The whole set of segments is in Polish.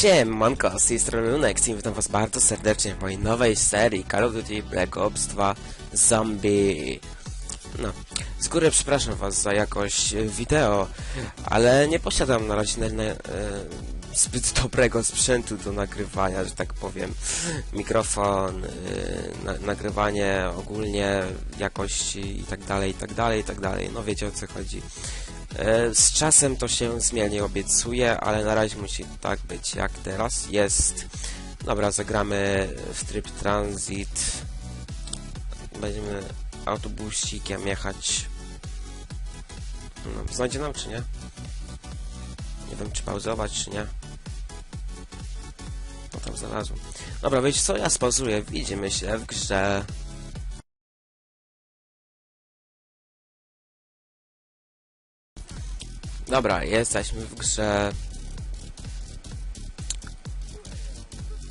Siemanko, z tej strony Lunex i witam was bardzo serdecznie w mojej nowej serii Call of Duty Black Ops 2 Zombie. No, z góry przepraszam was za jakość wideo, ale nie posiadam na razie na, na, e, zbyt dobrego sprzętu do nagrywania, że tak powiem. Mikrofon, e, na, nagrywanie ogólnie, jakości i tak dalej, i tak dalej, i tak dalej. No wiecie o co chodzi. E, Z czasem to się zmieni, obiecuję, ale na razie musi tak być jak teraz jest. Dobra, zagramy w tryb transit. Będziemy autobusikiem jechać. No, znajdzie nam czy nie? Nie wiem czy pauzować czy nie. No tam znalazłem. Dobra, wiecie co? Ja spauzuję. Widzimy się w grze. Dobra, jesteśmy w grze.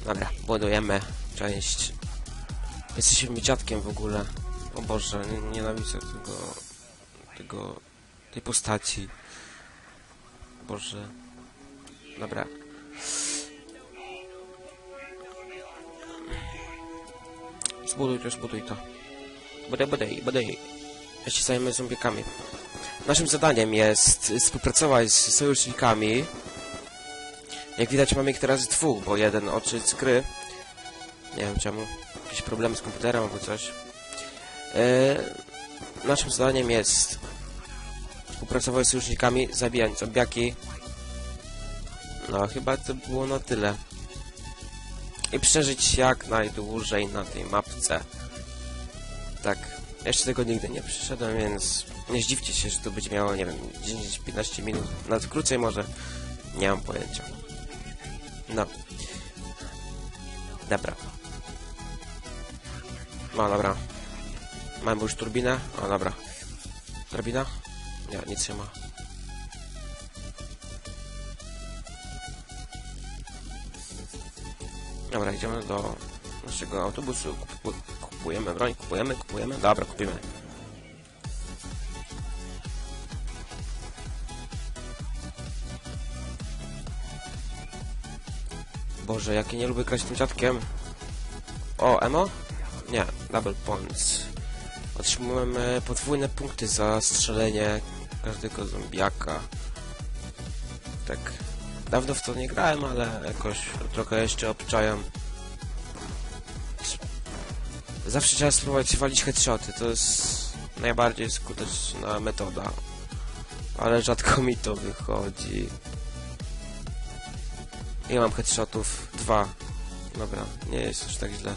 Dobra, budujemy część. Jesteśmy dziadkiem w ogóle. O Boże, nie- nienawidzę tego, tego, tej postaci. Boże. Dobra. Zbuduj to, zbuduj to. Buduj, buduj, buduj. Ja się zajmę zombiekami. Naszym zadaniem jest współpracować z sojusznikami. Jak widać mamy ich teraz dwóch, bo jeden odszedł z gry. Nie wiem czemu. Jakieś problemy z komputerem albo coś. E, naszym zadaniem jest współpracować z sojusznikami, zabijać zombiaki. No, chyba to było na tyle. I przeżyć jak najdłużej na tej mapce. Tak. Jeszcze tego nigdy nie przyszedłem, więc nie zdziwcie się, że to będzie miało, nie wiem, 10-15 minut, nawet krócej może. Nie mam pojęcia. No. Dobra. No, dobra. Mamy już turbinę? O, dobra. Turbina? Nie, nic nie ma. Dobra, idziemy do naszego autobusu. Kupu- Kupujemy broń, kupujemy, kupujemy. Dobra, kupimy. Boże, jakie nie lubię grać tym dziadkiem. O, emo? Nie, double points. Otrzymujemy podwójne punkty za strzelenie każdego zombiaka. Tak, dawno w to nie grałem, ale jakoś trochę jeszcze obczajam. Zawsze trzeba spróbować walić headshoty, to jest najbardziej skuteczna metoda. Ale rzadko mi to wychodzi. Ile mam headshotów? Dwa. Dobra, nie jest już tak źle.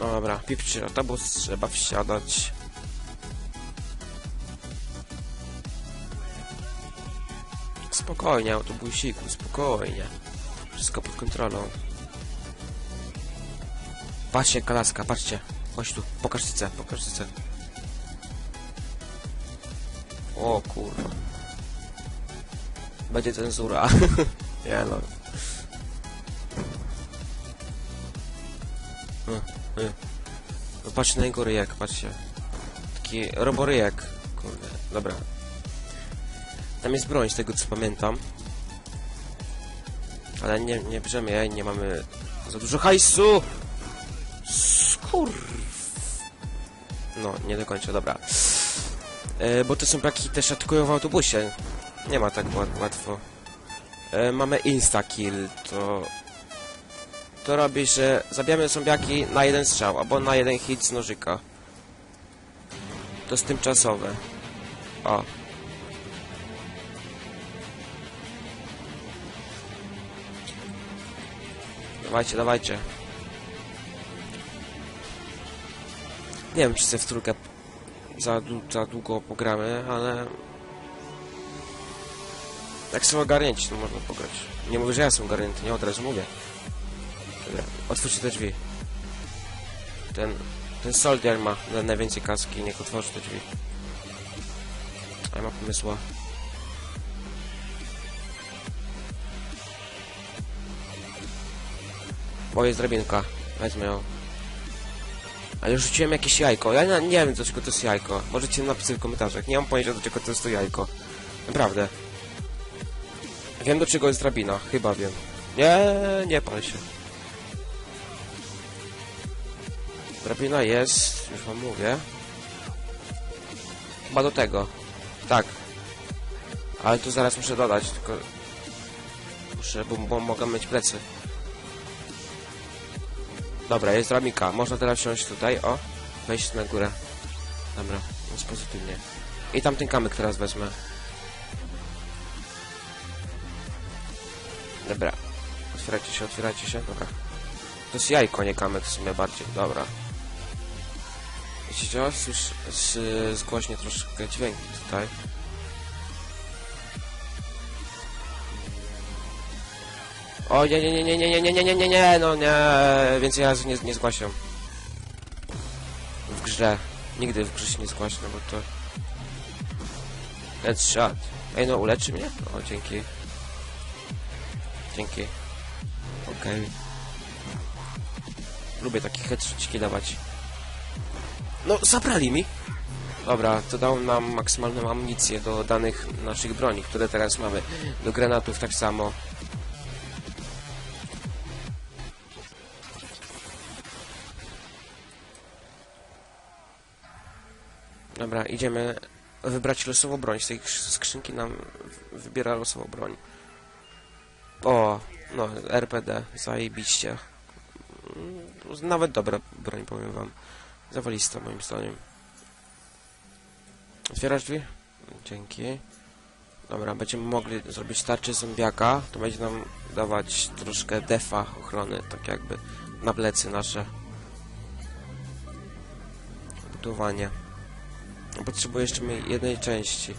No dobra, pipczy autobus, trzeba wsiadać. Spokojnie, autobusiku, spokojnie. Wszystko pod kontrolą. Patrzcie, kalaska, patrzcie. Chodź tu, pokaż cycę, pokaż cycę. O kurwa. Będzie cenzura. Nie no. No, no. No patrz na jego ryjek, patrzcie. Taki roboryjek. Kurde, dobra. Tam jest broń, z tego co pamiętam. Ale nie, nie bierzemy jej, nie mamy za dużo hajsu! Skur... No, nie dokończę, dobra. E, bo te zombiaki też atakują w autobusie. Nie ma tak ła- łatwo. E, mamy insta-kill, to... To robi, że zabijamy zombiaki na jeden strzał, albo na jeden hit z nożyka. To jest tymczasowe. O. Dawajcie, dawajcie. Nie wiem, czy sobie w trójkę za, za długo pogramy, ale... Jak są ogarnięci, to można pograć. Nie mówię, że ja jestem ogarnięty, nie od razu mówię. Otwórzcie te drzwi. Ten... Ten soldier ma na- najwięcej kaski, niech otworzy te drzwi. A ja ma pomysła. O, jest drabinka. Wezmę ją. Ale rzuciłem jakieś jajko. Ja nie, nie wiem, do czego to jest jajko. Możecie napisać w komentarzach. Nie mam pojęcia, do czego to jest to jajko. Naprawdę. Wiem do czego jest drabina, chyba wiem. Nie, nie pal się. Drabina jest, już wam mówię. Chyba do tego. Tak. Ale tu zaraz muszę dodać, tylko... Muszę, bo, bo mogę mieć plecy. Dobra, jest drabinka. Można teraz wsiąść tutaj, o. Wejść na górę. Dobra, jest pozytywnie. I tamten kamyk teraz wezmę. Dobra. Otwierajcie się, otwierajcie się, dobra. To jest jajko, nie kamyk w sumie bardziej, dobra. Wiecie co? Słysz, zgłośnie troszkę dźwięki tutaj. O nie, nie, nie, nie, nie, nie, nie, nie, nie, nie, nie, no nie, więcej razy nie, nie zgłaszam. W grze. Nigdy w grze się nie zgłaśnę, bo to... Headshot. Ej, no uleczy mnie? O, dzięki. Dzięki. Okej. Lubię takie headshotiki dawać. No, zabrali mi! Dobra, to dał nam maksymalną amunicję do danych naszych broni, które teraz mamy. Do granatów tak samo. Dobra, idziemy wybrać losową broń. Z tej krz- skrzynki nam wybiera losową broń. O, no, RPD, zajebiście. Mm, Nawet dobra broń, powiem wam. Zawalista, moim zdaniem. Otwierasz drzwi? Dzięki. Dobra, będziemy mogli zrobić tarczę zombiaka. To będzie nam dawać troszkę defa ochrony, tak jakby na plecy nasze. Budowanie. Potrzebuję jeszcze jednej części.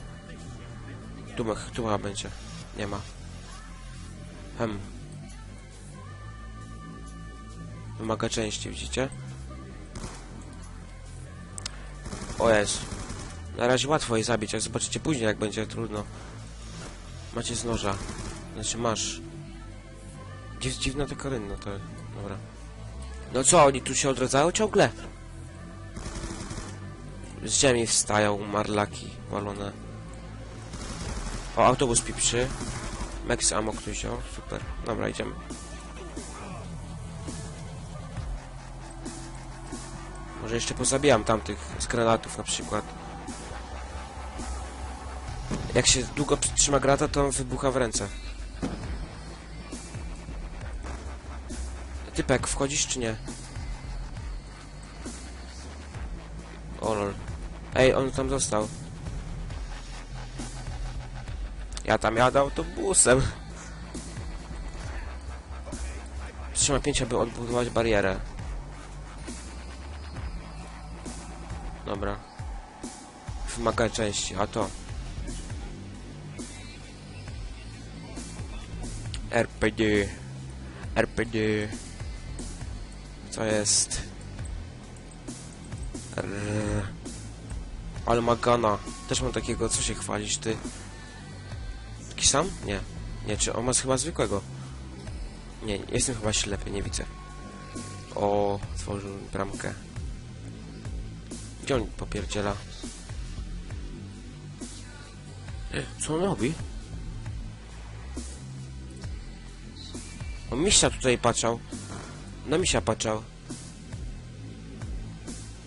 Tu, tu chyba będzie. Nie ma. Hem. Wymaga części, widzicie? O jest. Na razie łatwo je zabić, jak zobaczycie później, jak będzie trudno. Macie z noża. Znaczy masz. Dziw, dziwna taka rynna, to... Dobra. No co, oni tu się odradzają ciągle? Z ziemi wstają marlaki walone. O, autobus piprzy. Max ammo ktoś wziął. Super. Dobra, idziemy. Może jeszcze pozabijam tamtych z granatów na przykład. Jak się długo trzyma granata, to on wybucha w ręce. Typek, wchodzisz czy nie? O lol. Ej, on tam został. Ja tam jadę autobusem. Trzymaj 5, aby odbudować barierę. Dobra. Wymaga części, a to. RPD. RPD. Co jest? R... Ale ma gana. Też mam takiego, co się chwalisz, ty? Sam? Nie. Nie, czy on ma chyba zwykłego? Nie, jestem chyba ślepy, nie widzę. O, otworzył bramkę. Gdzie on popierdziela? Co on robi? On misia tutaj patrzał. Na misia patrzał.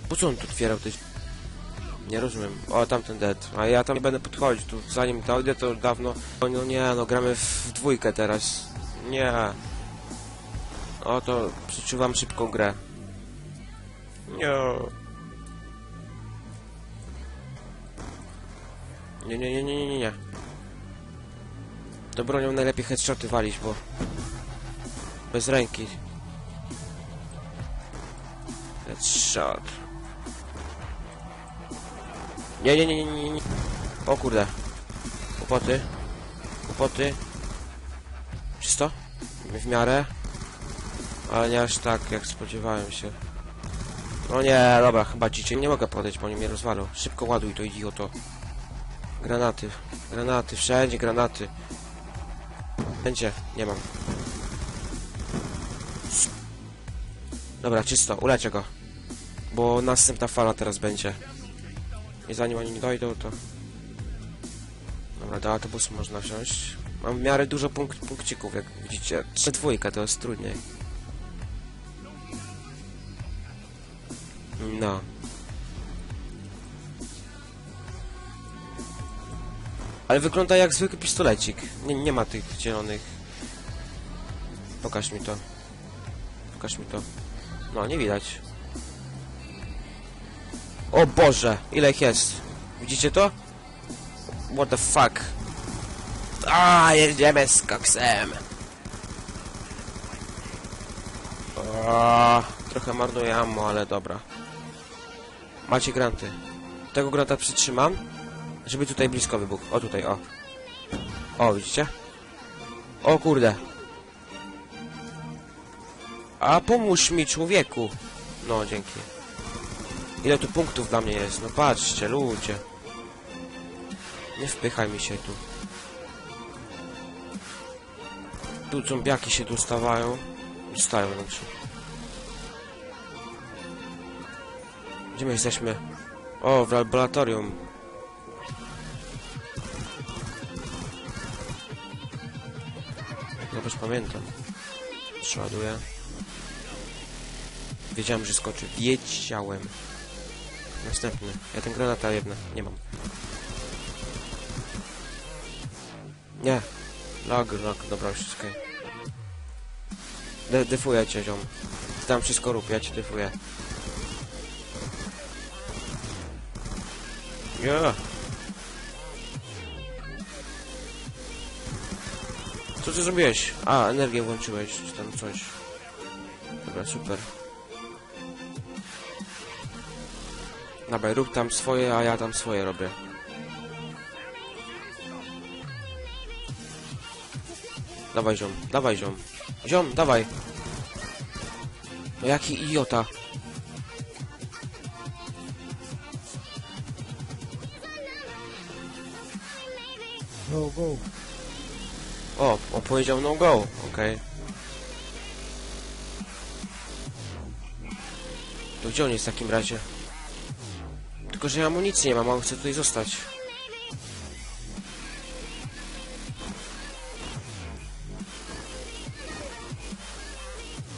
Po co on tu otwierał te... Nie rozumiem. O, tamten dead. A ja tam nie będę podchodzić. Tu zanim dojdę, to już dawno... No nie, no gramy w dwójkę teraz. Nie. O, to przeczuwam szybką grę. Nie, nie, nie, nie, nie, nie, nie. To bronią najlepiej headshoty walić, bo... Bez ręki. Headshot. Nie, nie, nie, nie, nie, nie. O kurde. Kłopoty. Kłopoty. Czysto? W miarę. Ale nie aż tak, jak spodziewałem się. No nie, dobra, chyba dzicie nie mogę podejść, bo oni mnie rozwalą. Szybko ładuj to idioto. Granaty. Granaty, wszędzie granaty. Będzie, nie mam. Dobra, czysto, uleczę go. Bo następna fala teraz będzie. I zanim oni dojdą, to... Dobra, do autobusu można wsiąść. Mam w miarę dużo punk punkcików, jak widzicie. Trzy dwójka to jest trudniej. No. Ale wygląda jak zwykły pistolecik. Nie, nie ma tych zielonych. Pokaż mi to. Pokaż mi to. No, nie widać. O Boże, ile ich jest? Widzicie to? What the fuck? A, jedziemy z koksem. A, trochę marnuję ammo, ale dobra. Macie granty. Tego granta przytrzymam, żeby tutaj blisko wybuchł. O, tutaj, o. O, widzicie? O kurde. A pomóż mi, człowieku. No, dzięki. Ile tu punktów dla mnie jest? No patrzcie, ludzie. Nie wpychaj mi się tu. Tu zombiaki się dostawają. Dostają, znaczy. Gdzie my jesteśmy? O, w laboratorium. Zobacz, pamiętam. Przeładuję. Wiedziałem, że skoczy. Wiedziałem. Następny. Ja ten granata jedna. Nie mam. Nie. Lag, lag. Dobra, już jest okej. De defuję cię, ziom. Tam wszystko rób, ja cię defuję. Nie. Co ty zrobiłeś? A, energię włączyłeś, czy tam coś. Dobra, super. Dobra, rób tam swoje, a ja tam swoje robię. Dawaj, ziom, dawaj, ziom. Ziom, dawaj. No jaki idiota. Go, go. O, on powiedział no go, okej. To gdzie on jest w takim razie? Tylko, że ja amunicji nie mam, on chce tutaj zostać.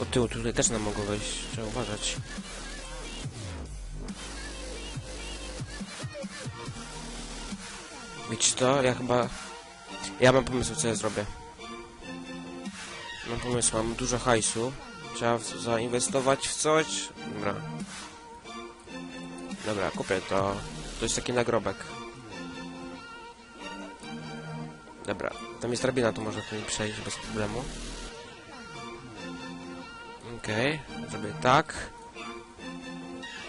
Od tyłu tutaj też nam mogą wejść, trzeba uważać. Wiecie to? Ja chyba... Ja mam pomysł, co ja zrobię. Mam pomysł, mam dużo hajsu. Trzeba zainwestować w coś. Dobra. Dobra, kupię to. To jest taki nagrobek. Dobra, tam jest drabina, to można tu przejść bez problemu. Okej, zrobię tak.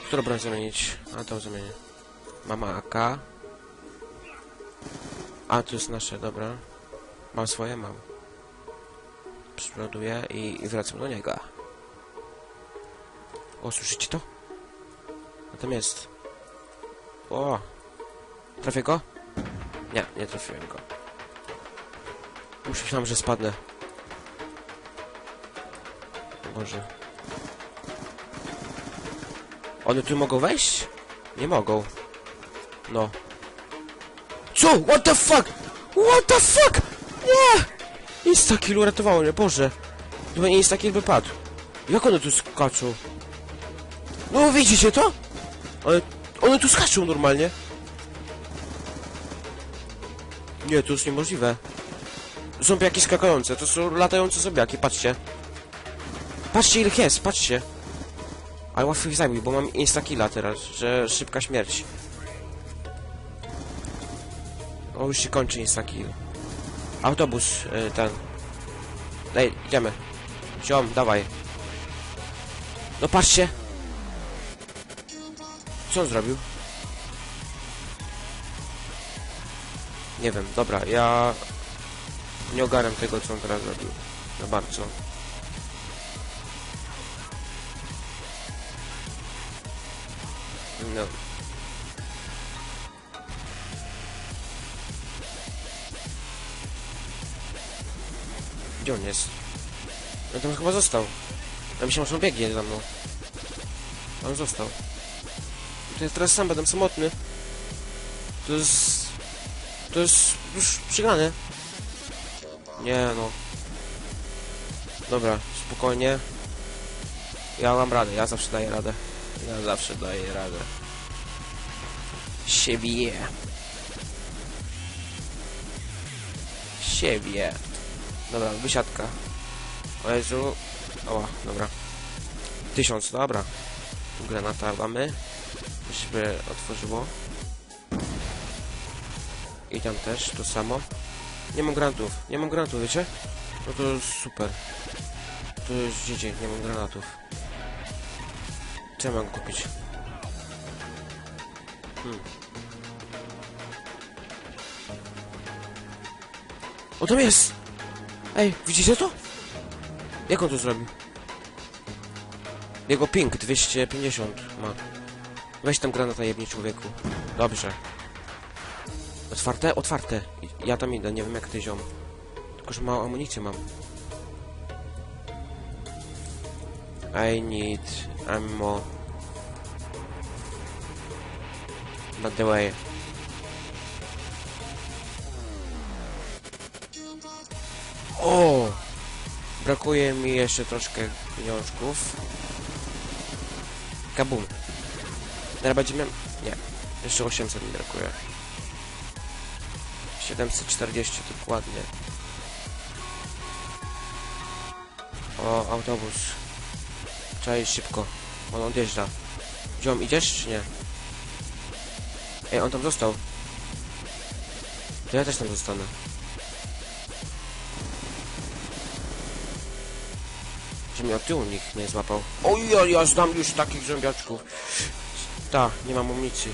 Którą broń zamienić? A, tą zamienię. Mama AK. A, tu jest nasze, dobra. Mam swoje? Mam. Przeładuję i, i wracam do niego. O, słyszycie to? Tam jest. O! Trafię go? Nie, nie trafiłem go. Już myślałem, że spadnę. Boże. One tu mogą wejść? Nie mogą. No. Co? What the fuck? What the fuck? Nie! Instakill uratowało mnie, Boże. Chyba nie Instakill by. Jak one tu skaczą? No widzicie to? Ale one tu skaczą normalnie. Nie, to jest niemożliwe. Zombiaki skakające, to są latające zombiaki, patrzcie. Patrzcie ile jest, patrzcie. Ale łatwo ich zabić, bo mam instakilla teraz, że szybka śmierć. O, już się kończy instakill. Autobus, y, ten. Daj, idziemy. Ziom, dawaj. No patrzcie. Co on zrobił? Nie wiem, dobra, ja... Nie ogarniam tego, co on teraz zrobił. Za bardzo. No. Gdzie on jest? No tam chyba został. Ja myślałem, że on biegnie za mną. On został. To ja teraz sam będę samotny. To jest... To jest już przegrane. Nie no. Dobra, spokojnie. Ja mam radę, ja zawsze daję radę. Ja zawsze daję radę. Siebie. Siebie. Dobra, wysiadka. O Jezu. Oła, dobra. Tysiąc, dobra. Granata mamy. Żeby otworzyło. I tam też to samo. Nie mam granatów, nie mam granatów, wiecie? No to super. To jest dziecię, nie mam granatów. Co ja mam kupić? Hmm. O, tam jest! Ej, widzicie to? Jak on to zrobił? Jego ping 250 ma. Weź tam granata jebnie człowieku. Dobrze. Otwarte? Otwarte. Ja tam idę, nie wiem jak ty ziom. Tylko, że małą amunicję mam. I need ammo. By the way. O! Brakuje mi jeszcze troszkę pieniążków. Kabum. Teraz będzie miał... Nie. Jeszcze 800 mi brakuje. 740 dokładnie. O, autobus. Trzeba iść szybko. On odjeżdża. Ziom, idziesz czy nie? Ej, on tam został. To ja też tam zostanę. Że mnie od tyłu nikt nie złapał. Oj, ja, ja znam już takich zombiaczków. Ta, nie mam amunicji.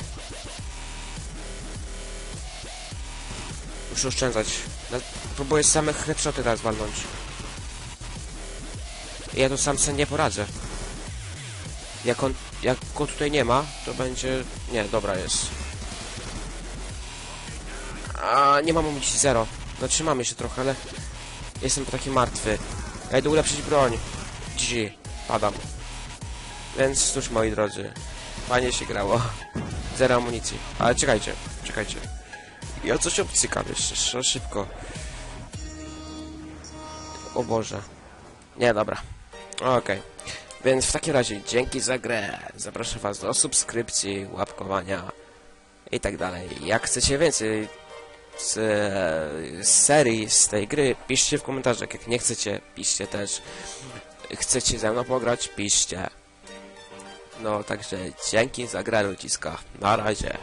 Muszę oszczędzać. Próbuję same headshoty teraz walnąć. Ja to sam sobie nie poradzę. Jak on, jak go tutaj nie ma, to będzie... Nie, dobra jest. A nie mam amunicji zero. Zatrzymamy się trochę, ale... Jestem taki martwy. Ja idę ulepszyć broń. GG. Padam. Więc cóż, moi drodzy. Fajnie się grało. Zero amunicji. Ale czekajcie, czekajcie. Ja coś obcykam jeszcze sz- szybko. O Boże. Nie, dobra. Okej. Więc w takim razie dzięki za grę. Zapraszam was do subskrypcji, łapkowania i tak dalej. Jak chcecie więcej z, z serii, z tej gry, piszcie w komentarzach. Jak nie chcecie, piszcie też. Chcecie ze mną pograć, piszcie. No, także dzięki za grę ludziska. Na razie.